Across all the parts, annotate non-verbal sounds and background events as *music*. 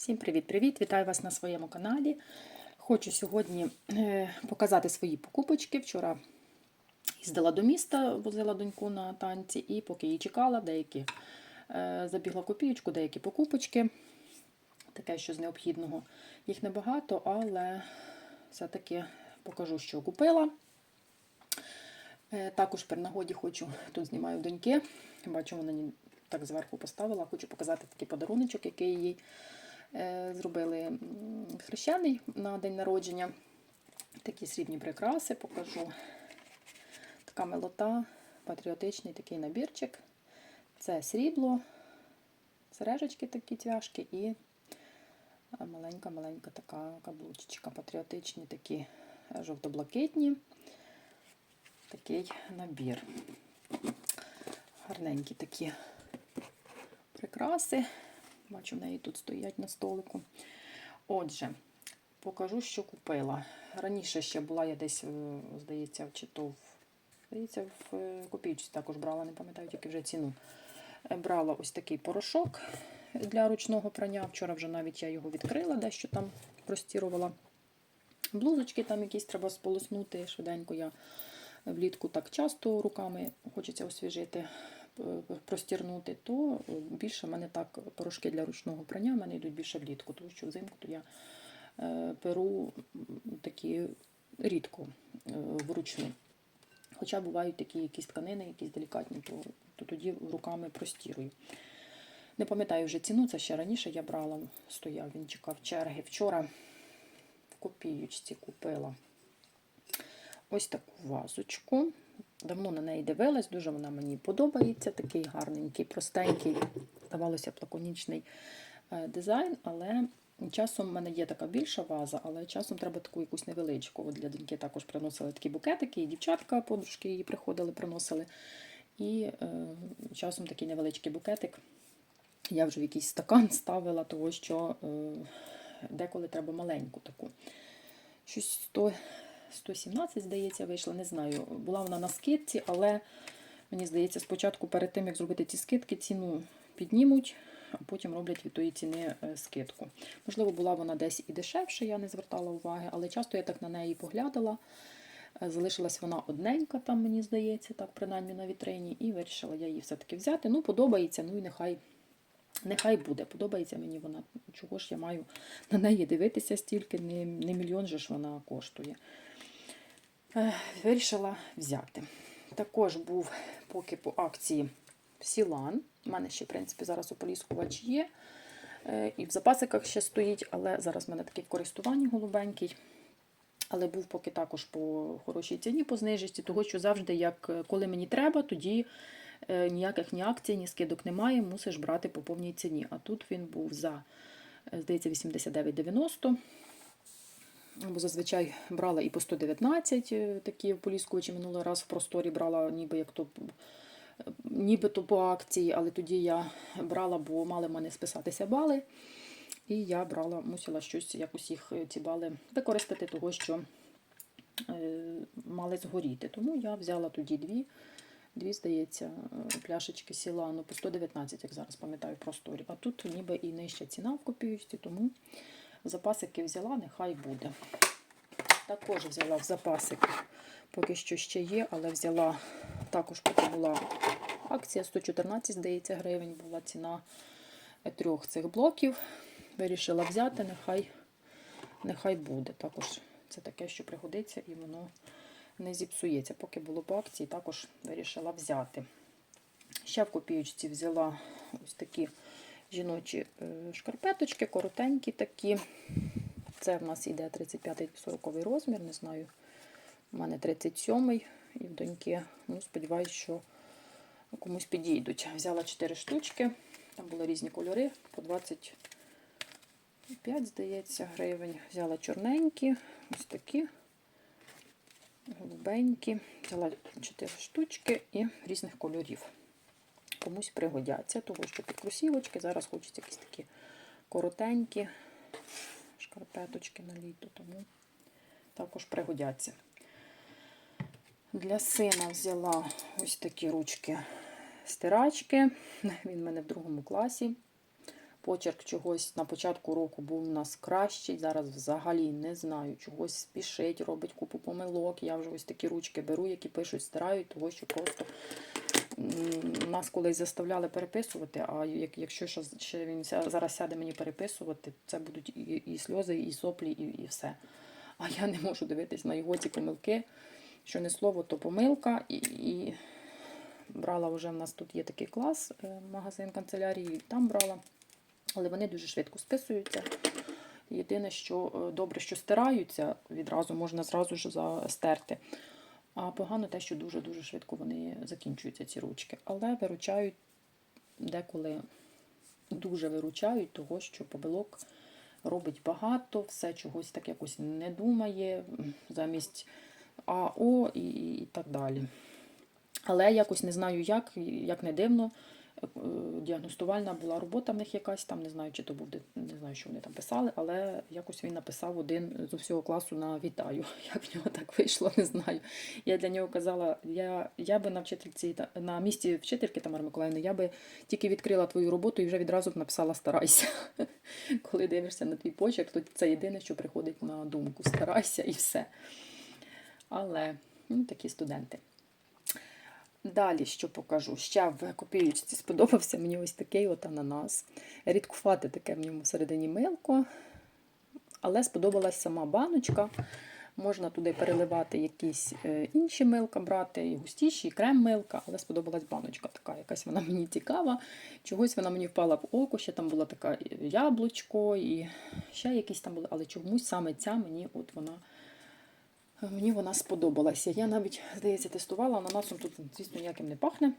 Всім привіт-привіт! Вітаю вас на своєму каналі. Хочу сьогодні е, показати свої покупочки. Вчора їздила до міста, возила доньку на танці, і поки її чекала, деякі е, забігла копієчку, деякі покупочки. Таке, що з необхідного. Їх небагато, але все-таки покажу, що купила. Е, Також при нагоді хочу, тут знімаю доньки. Бачу, вона так зверху поставила. Хочу показати такий подаруночок, який їй зробили хрещений на день народження. Такі срібні прикраси покажу. Така милота, патріотичний такий набірчик. Це срібло, сережечки такі тяжкі і маленька-маленька така каблучечка. Патріотичні такі е, жовто-блакитні. Такий набір. Гарненькі такі прикраси. Бачу, в неї тут стоять на столику. Отже, покажу, що купила. Раніше ще була я десь, е, здається, чи то в, здається, в е, копійці також брала, не пам'ятаю тільки вже ціну. Е, Брала ось такий порошок для ручного прання. Вчора вже навіть я його відкрила, дещо там простірувала. Блузочки там якісь треба сполоснути. Швиденько я влітку так часто руками хочеться освіжити, простірнути, то більше в мене так порошки для ручного прання в мене йдуть більше влітку, тому що взимку то я е, перу такі рідко е, вручну. Хоча бувають такі якісь тканини, якісь делікатні, то, то тоді руками простірую. Не пам'ятаю вже ціну, це ще раніше я брала, стояв, він чекав черги. Вчора в копіючці купила ось таку вазочку. Давно на неї дивилась, дуже вона мені подобається. Такий гарненький, простенький, здавалося б, лаконічний е, дизайн, але часом в мене є така більша ваза, але часом треба таку якусь невеличку. От для доньки також приносили такі букетики, і дівчатка, подружки її приходили, приносили. І е, часом такий невеличкий букетик. Я вже в якийсь стакан ставила, того що е, деколи треба маленьку таку. Щось 100, 117, здається, вийшла, не знаю. Була вона на скидці, але мені здається, спочатку перед тим, як зробити ці скидки, ціну піднімуть, а потім роблять від тої ціни е, скидку. Можливо, була вона десь і дешевше, я не звертала уваги, але часто я так на неї поглядала. Е, Залишилась вона одненька, там, мені здається, так, принаймні на вітрині, і вирішила я її все-таки взяти. Ну, подобається, ну і нехай. Нехай буде, подобається мені вона. Чого ж я маю на неї дивитися стільки, не, не мільйон же ж вона коштує. Е, Вирішила взяти. Також був поки по акції Сілан. У мене ще, в принципі, зараз ополіскувач є. Е, І в запасиках ще стоїть, але зараз в мене такий в користуванні голубенький. Але був поки також по хорошій ціні, по знижці, того що завжди, як е, коли мені треба, тоді ніяких ні акцій, ні скидок немає, мусиш брати по повній ціні. А тут він був за, здається, 89,90. Бо зазвичай брала і по 119 е, такі поліскувачі минулий раз в просторі брала, ніби як то е, нібито по акції, але тоді я брала, бо мали в мене списатися бали. І я брала, мусила щось якось їх е, ці бали використати, того що мали згоріти. Тому я взяла тоді дві, дві, здається, пляшечки Сілану по 119, як зараз пам'ятаю, в просторі. А тут ніби і нижча ціна в копійці, тому запасики взяла, нехай буде. Також взяла в запасики, поки що ще є, але взяла також, поки була акція 114, здається, гривень була ціна трьох цих блоків. Вирішила взяти, нехай, нехай буде. Також це таке, що пригодиться і воно не зіпсується. Поки було по акції, також вирішила взяти. Ще в копійочці взяла ось такі жіночі е, шкарпеточки, коротенькі такі. Це в нас іде 35-40 розмір, не знаю. У мене 37-й і в доньки. Ну, сподіваюсь, що комусь підійдуть. Взяла 4 штучки. Там були різні кольори, по 25, здається, гривень. Взяла чорненькі, ось такі, голубенькі. Взяла 4 штучки і різних кольорів. Комусь пригодяться, тому що під кросівочки. Зараз хочеться якісь такі коротенькі шкарпеточки на літо, тому також пригодяться. Для сина взяла ось такі ручки стирачки. Він в мене в другому класі. Почерк чогось на початку року був у нас кращий. Зараз взагалі не знаю. Чогось спішить, робить купу помилок. Я вже ось такі ручки беру, які пишуть, стирають, того що просто нас колись заставляли переписувати. А як, якщо ще, він зараз сяде мені переписувати, це будуть і, і сльози, і соплі, і, і все. А я не можу дивитись на його ці помилки. Що не слово, то помилка. І, і брала вже в нас тут є такий клас, е, магазин канцелярії, там брала. Але вони дуже швидко списуються. Єдине, що е, добре, що стираються, відразу можна зразу ж застерти. А погано те, що дуже-дуже швидко вони закінчуються, ці ручки. Але виручають деколи дуже виручають, того, що побилок робить багато, все чогось так якось не думає, замість АО і, так далі. Але якось не знаю як, як не дивно. Е, Діагностувальна була робота в них якась, там не знаю, чи то був не знаю, що вони там писали, але якось він написав один з усього класу на вітаю. *laughs* Як в нього так вийшло, не знаю. Я для нього казала, я, я би на вчительці на місці вчительки Тамари Миколаївни, я би тільки відкрила твою роботу і вже відразу б написала старайся. *laughs* Коли дивишся на твій почерк, то це єдине, що приходить на думку. Старайся і все. Але ну, такі студенти. Далі що покажу? Ще в копієчці сподобався мені ось такий от ананас. Рідкувати таке в ньому всередині милко. Але сподобалась сама баночка. Можна туди переливати якісь е, інші милка, брати, і густіші, і крем милка, але сподобалась баночка така, якась вона мені цікава. Чогось вона мені впала в око, ще там була така яблучко, і ще якісь там були, але чомусь саме ця мені от вона. Мені вона сподобалася. Я навіть, здається, тестувала, ананасом тут, звісно, ніяким не пахне.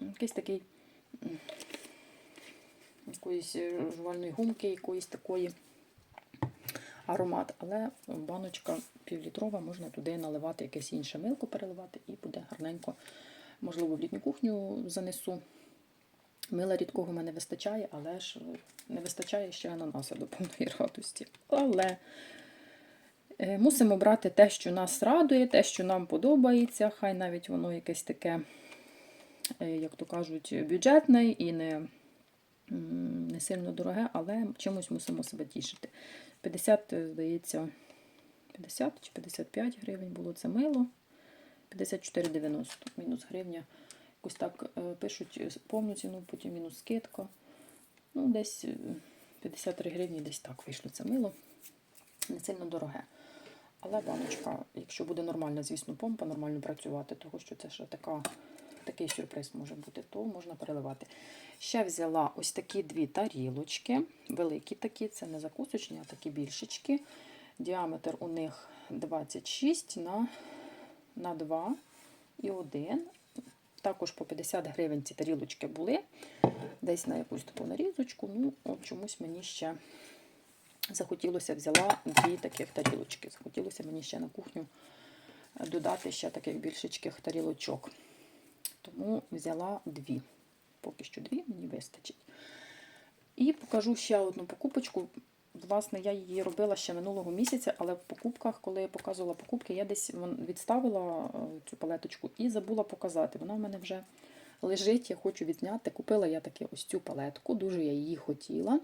Якийсь такий якоїсь е, жувальної гумки, якоїсь такої аромат. Але баночка півлітрова, можна туди наливати якесь інше милко, переливати, і буде гарненько. Можливо, в літню кухню занесу. Мила рідкого мене вистачає, але ж не вистачає ще ананаса до повної радості. Але Мусимо брати те, що нас радує, те, що нам подобається. Хай навіть воно якесь таке, е, як то кажуть, бюджетне і не, не сильно дороге, але чимось мусимо себе тішити. 50, е, здається, 50 чи 55 гривень було це мило. 54,90 мінус гривня. Якось так е, пишуть е, повну ціну, потім мінус скидка. Ну, десь е, 53 гривні, десь так вийшло це мило. Не сильно дороге. Але баночка, якщо буде нормальна, звісно, помпа, нормально працювати, того що це ще така, такий сюрприз може бути, то можна переливати. Ще взяла ось такі дві тарілочки, великі такі, це не закусочні, а такі більшечки. Діаметр у них 26 на, на 2 і 1. Також по 50 гривень ці тарілочки були. Десь на якусь таку нарізочку. Ну, от чомусь мені ще захотілося взяла дві таких тарілочки. Захотілося мені ще на кухню додати ще таких більшечких тарілочок. Тому взяла дві. Поки що дві мені вистачить. І покажу ще одну покупочку. Власне, я її робила ще минулого місяця, але в покупках, коли я показувала покупки, я десь відставила е, цю палеточку і забула показати. Вона в мене вже лежить, я хочу відзняти. Купила я таки ось цю палетку, дуже я її хотіла.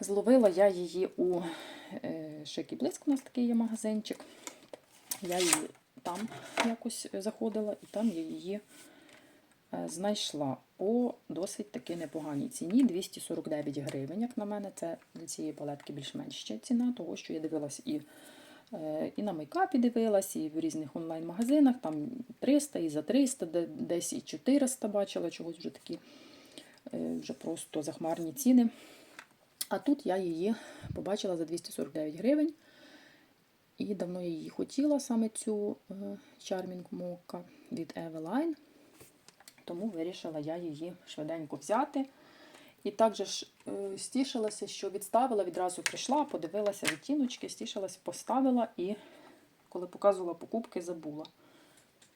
Зловила я її у е, Шик і Блиск, у нас такий є магазинчик. Я її там якось заходила, і там я її е, знайшла по досить таки непоганій ціні 249 гривень, як на мене. Це для цієї палетки більш-менш ще ціна, того що я дивилась і, е, і на мейкапі дивилась, і в різних онлайн-магазинах, там 300 і за 300, де- десь і 400 бачила, чогось вже такі вже просто захмарні ціни. А тут я її побачила за 249 гривень. І давно я її хотіла, саме цю е, Charming Mocha від Eveline. Тому вирішила я її швиденько взяти. І також е, стішилася, що відставила, відразу прийшла, подивилася відтіночки, стішилася, поставила і коли показувала покупки, забула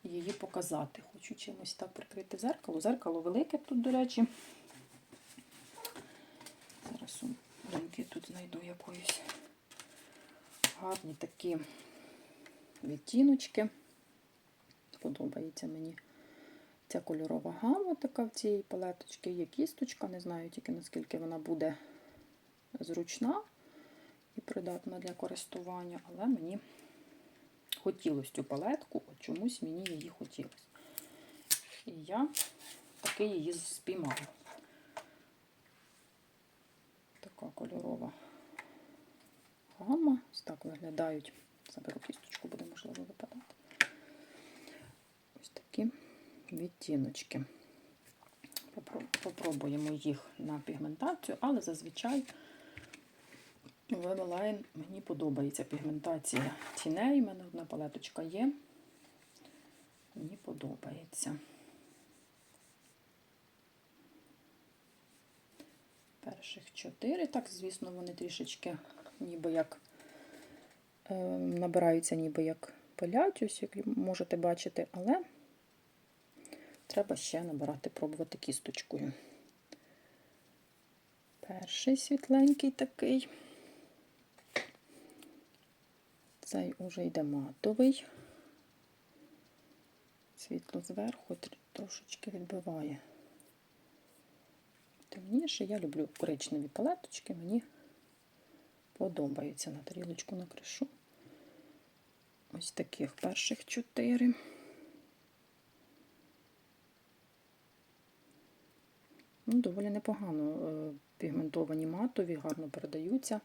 її показати. Хочу чимось так прикрити зеркало. Зеркало велике тут, до речі. Зараз у тут знайду якоїсь гарні такі відтіночки. Подобається мені подобається кольорова гама така в цій палеточці. Є кісточка, не знаю тільки наскільки вона буде зручна і придатна для користування, але мені хотілося цю палетку, от чомусь мені її хотілося. І я таки її спіймала. Така кольорова гама. Ось так виглядають. Заберу кісточку, буде можливо випадати. Ось такі відтіночки. Попробуємо їх на пігментацію, але зазвичай в мені подобається пігментація тіней. У мене одна палеточка є. Мені подобається. Перших чотири. Так, звісно, вони трішечки ніби як е, набираються ніби як пилять, ось як можете бачити, але треба ще набирати, пробувати кісточкою. Перший світленький такий. Цей уже йде матовий. Світло зверху трошечки відбиває. Темніше. Я люблю коричневі палеточки, мені подобаються на тарілочку накришу. Ось таких перших чотири. Ну, доволі непогано е, пігментовані матові, гарно передаються.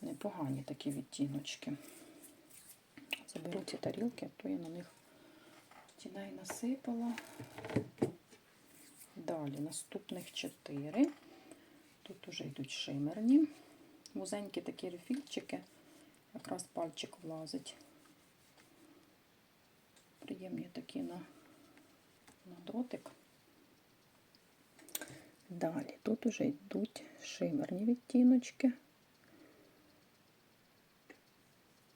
Непогані такі відтіночки. Заберу ці тарілки, а то я на них тіней насипала. Далі наступних чотири. Тут уже йдуть шимерні. Вузенькі такі рефільчики. Якраз пальчик влазить. Приємні такі на, на дотик. Далі тут уже йдуть шимерні відтіночки.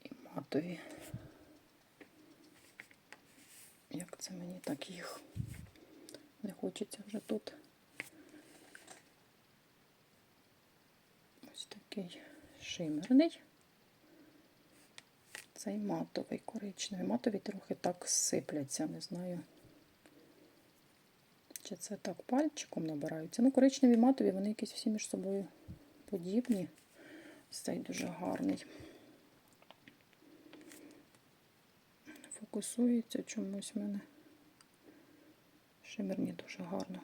І матові. Як це мені так їх не хочеться вже тут. Ось такий шимерний. Цей матовий коричневий. Матові трохи так сипляться, не знаю. Чи це так пальчиком набираються? Ну, коричневі матові, вони якісь всі між собою подібні. Цей дуже гарний. Фокусується чомусь в мене. Шимерні дуже гарно.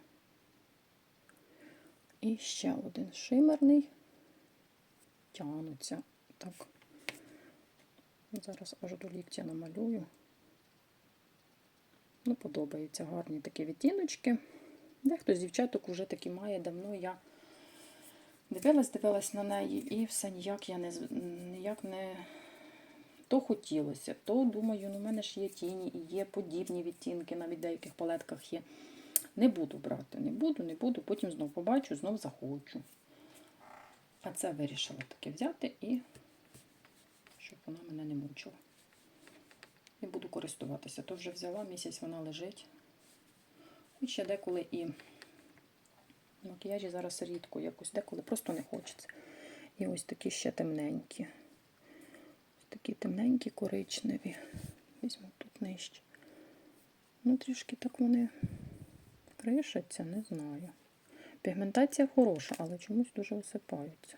І ще один шимерний. Тянуться. Так. Зараз аж до ліктя намалюю. Ну, подобаються гарні такі відтіночки. Дехто з дівчаток вже такі має давно. Я дивилась, дивилась на неї, і все ніяк я не ніяк не то хотілося, то думаю, ну в мене ж є тіні і є подібні відтінки, навіть в деяких палетках є. Не буду брати, не буду, не буду, потім знов побачу, знов захочу. А це вирішила таки взяти і щоб вона мене не мучила. І буду користуватися. То вже взяла, місяць вона лежить. Хоч ще деколи і макіяжі зараз рідко, якось деколи просто не хочеться. І ось такі ще темненькі. Такі темненькі, коричневі. Візьму тут нижче. Ну, трішки так вони кришаться, не знаю. Пігментація хороша, але чомусь дуже осипаються.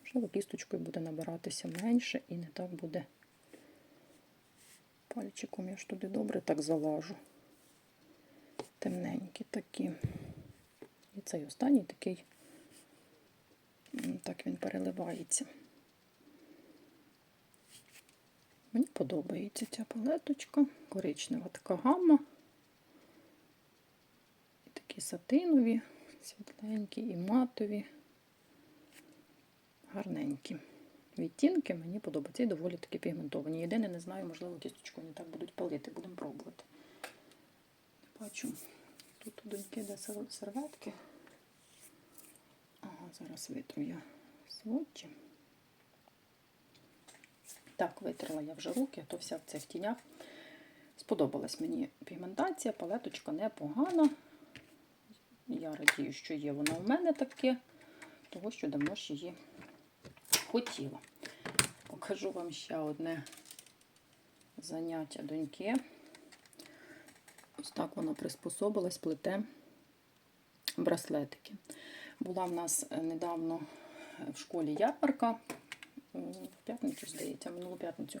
Можливо, кісточкою буде набиратися менше і не так буде. Пальчиком я ж туди добре так залажу. Темненькі такі. І цей останній такий, так він переливається. Мені подобається ця палеточка. Коричнева така гамма. І такі сатинові, світленькі і матові. Гарненькі. Відтінки мені подобаються і доволі таки пігментовані. Єдине, не знаю, можливо, кісточку не так будуть палити. Будемо пробувати. Не бачу. Тут у доньки де серветки. Ага, зараз витру я сводчі. Так, витерла я вже руки, а то вся в цих тінях. Сподобалась мені пігментація, палеточка непогана. Я радію, що є вона у мене таке, того що давно ж її хотіла. Покажу вам ще одне заняття доньки. Ось так вона приспособилась, плете браслетики. Була в нас е, недавно в школі ярмарка, в п'ятницю, здається, минулу п'ятницю.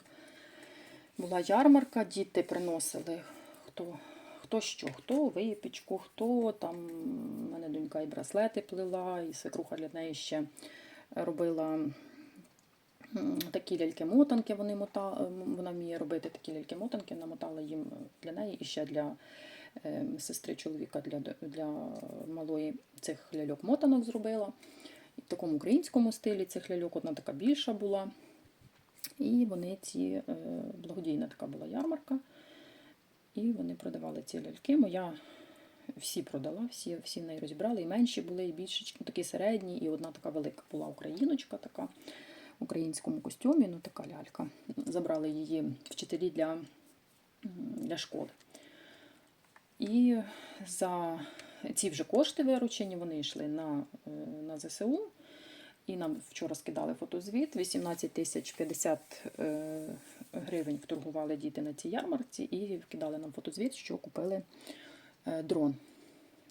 Була ярмарка, діти приносили хто, хто що, хто випічку, хто там. У мене донька і браслети плела, і свекруха для неї ще робила такі ляльки-мотанки. Вони мота, вона вміє робити такі ляльки-мотанки, намотала їм для неї і ще для е, сестри чоловіка для, для малої цих ляльок-мотанок зробила. В такому українському стилі цих ляльок одна така більша була. І вони ці е, благодійна така була ярмарка. І вони продавали ці ляльки. Моя всі продала, всі, всі в неї розібрали. І менші були, і більші, ну, такі середні, і одна така велика була україночка така в українському костюмі, ну така лялька. Забрали її вчителі для, для школи. І за ці вже кошти виручені, вони йшли на, е, на ЗСУ. І нам вчора скидали фотозвіт. 18 тисяч 50 е, гривень вторгували діти на цій ярмарці і вкидали нам фотозвіт, що купили е, дрон.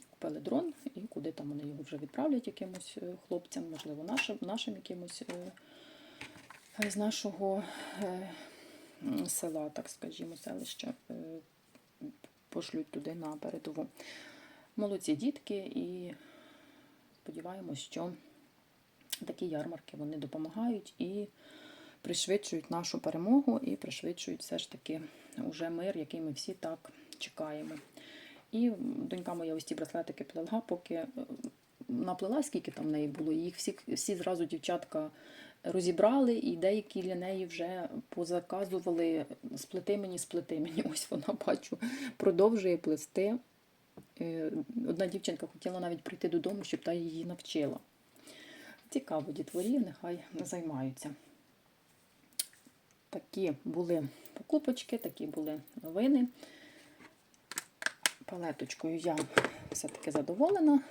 Купили дрон, і куди там вони його вже відправлять якимось хлопцям, можливо, нашим, нашим якимось з нашого села, так скажімо, селища, пошлють туди на передову. Молодці дітки, і сподіваємось, що такі ярмарки вони допомагають і пришвидшують нашу перемогу, і пришвидшують все ж таки уже мир, який ми всі так чекаємо. І донька моя ось ці браслетики плела, поки е, наплела, скільки там в неї було. Їх всі, всі зразу дівчатка розібрали, і деякі для неї вже позаказували сплети мені, сплети мені. Ось вона бачу, продовжує плести. Е, Одна дівчинка хотіла навіть прийти додому, щоб та її навчила. Цікаво, дітворі, нехай займаються. Такі були покупочки, такі були новини. Палеточкою я все-таки задоволена.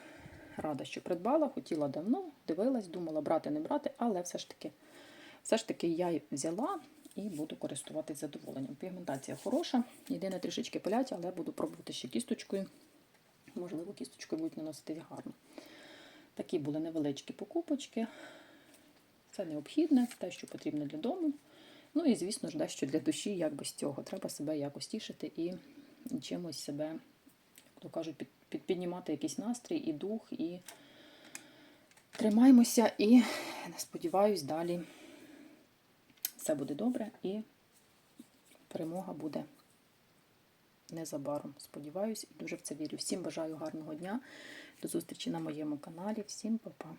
Рада, що придбала, хотіла давно, дивилась, думала брати, не брати, але все ж таки, все ж таки я взяла і буду користуватись задоволенням. Пігментація хороша, єдине трішечки пилять, але буду пробувати ще кісточкою. Можливо, кісточкою будуть наносити гарно. Такі були невеличкі покупочки. Це необхідне, те, що потрібно для дому. Ну і, звісно ж, дещо для душі, як без цього. Треба себе якось тішити і чимось себе, як то кажуть, під, під, піднімати якийсь настрій і дух, і тримаємося, і сподіваюсь, далі все буде добре і перемога буде незабаром. Сподіваюсь і дуже в це вірю. Всім бажаю гарного дня. До зустрічі на моєму каналі. Всім па-па.